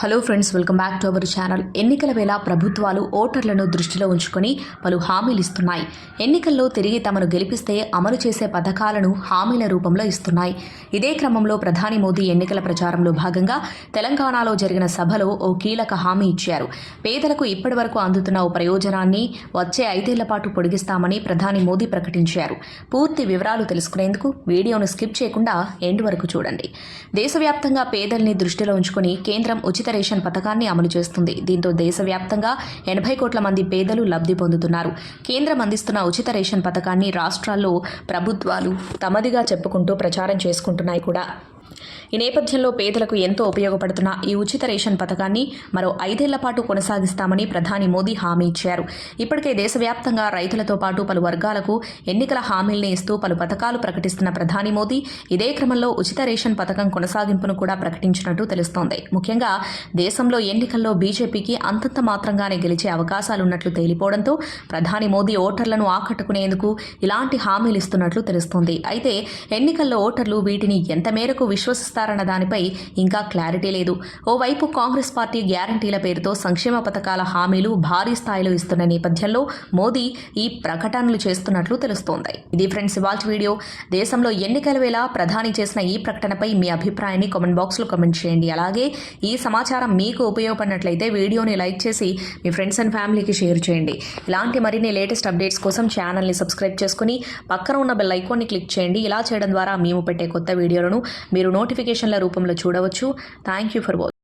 Hello friends welcome back to our channel. ఎన్నికల వేళ ప్రభుత్వాలు ఓటర్లను దృష్టిలో ఉంచుకొని పలు హామీలు ఇస్తున్నాయి. ఎన్నికల్లో తిరిగి తమను గెలిపిస్తే అమలు చేసే పథకాలను హామీల రూపంలో ఇస్తున్నాయి. ఇదే క్రమంలో ప్రధాని మోదీ ఎన్నికల ప్రచారంలో భాగంగా తెలంగాణలో జరిగిన సభలో ఓ కీలక హామీ ఇచ్చారు. పేదలకు ఇప్పటి వరకు అందుతున్న ఓ ప్రయోజనాన్ని వచ్చే ఐదేళ్ళ పాటు పొడిగిస్తామని ప్రధాని మోదీ ప్రకటించారు. పూర్తి వివరాలు తెలుసుకునేందుకు వీడియోను స్కిప్ చేయకుండా ఎండ్ వరకు చూడండి. దేశవ్యాప్తంగా పేదల్ని దృష్టిలో ఉంచుకొని కేంద్రం ఉచిత ఉచిత రేషన్ పథకాన్ని అమలు చేస్తుంది. దీంతో దేశవ్యాప్తంగా ఎనభై కోట్ల మంది పేదలు లబ్ధి పొందుతున్నారు. కేంద్రం అందిస్తున్న ఉచిత రేషన్ పథకాన్ని రాష్ట్రాల్లో ప్రభుత్వాలు తమదిగా చెప్పుకుంటూ ప్రచారం చేసుకుంటున్నాయి కూడా. ఈ నేపథ్యంలో పేదలకు ఎంతో ఉపయోగపడుతున్న ఈ ఉచిత రేషన్ పథకాన్ని మరో ఐదేళ్ళ పాటు కొనసాగిస్తామని ప్రధాని మోదీ హామీ ఇచ్చారు. ఇప్పటికే దేశవ్యాప్తంగా రైతులతో పాటు పలు వర్గాలకు ఎన్నికల హామీల్ని ఇస్తూ పలు పథకాలు ప్రకటిస్తున్న ప్రధాని మోదీ ఇదే క్రమంలో ఉచిత రేషన్ పథకం కొనసాగింపును కూడా ప్రకటించినట్టు తెలుస్తోంది. ముఖ్యంగా దేశంలో ఎన్నికల్లో బీజేపీకి అంతంత మాత్రంగానే గెలిచే అవకాశాలున్నట్లు తేలిపోవడంతో ప్రధాని మోదీ ఓటర్లను ఆకట్టుకునేందుకు ఇలాంటి హామీలు ఇస్తున్నట్లు తెలుస్తోంది. అయితే ఎన్నికల్లో ఓటర్లు వీటిని ఎంత మేరకు విశ్వసిస్తారన్న దానిపై ఇంకా క్లారిటీ లేదు. ఓవైపు కాంగ్రెస్ పార్టీ గ్యారంటీల పేరుతో సంక్షేమ పథకాల హామీలు భారీ స్థాయిలో ఇస్తున్న నేపథ్యంలో మోదీ ఈ ప్రకటనలు చేస్తున్నట్లు తెలుస్తోంది. ఇది ఫ్రెండ్స్ ఇవాళ వీడియో. దేశంలో ఎన్నికల వేళ ప్రధాని చేసిన ఈ ప్రకటనపై మీ అభిప్రాయాన్ని కామెంట్ బాక్స్లో కామెంట్ చేయండి. అలాగే ఈ సమాచారం మీకు ఉపయోగపడినట్లయితే వీడియోని లైక్ చేసి మీ ఫ్రెండ్స్ అండ్ ఫ్యామిలీకి షేర్ చేయండి. ఇలాంటి మరిన్ని లేటెస్ట్ అప్డేట్స్ కోసం ఛానల్ని సబ్స్క్రైబ్ చేసుకుని పక్కన ఉన్న బెల్ ఐకాన్ని క్లిక్ చేయండి. ఇలా చేయడం ద్వారా మేము పెట్టే కొత్త వీడియోలను మీరు మీరు నోటిఫికేషన్ల రూపంలో చూడవచ్చు. Thank you for watching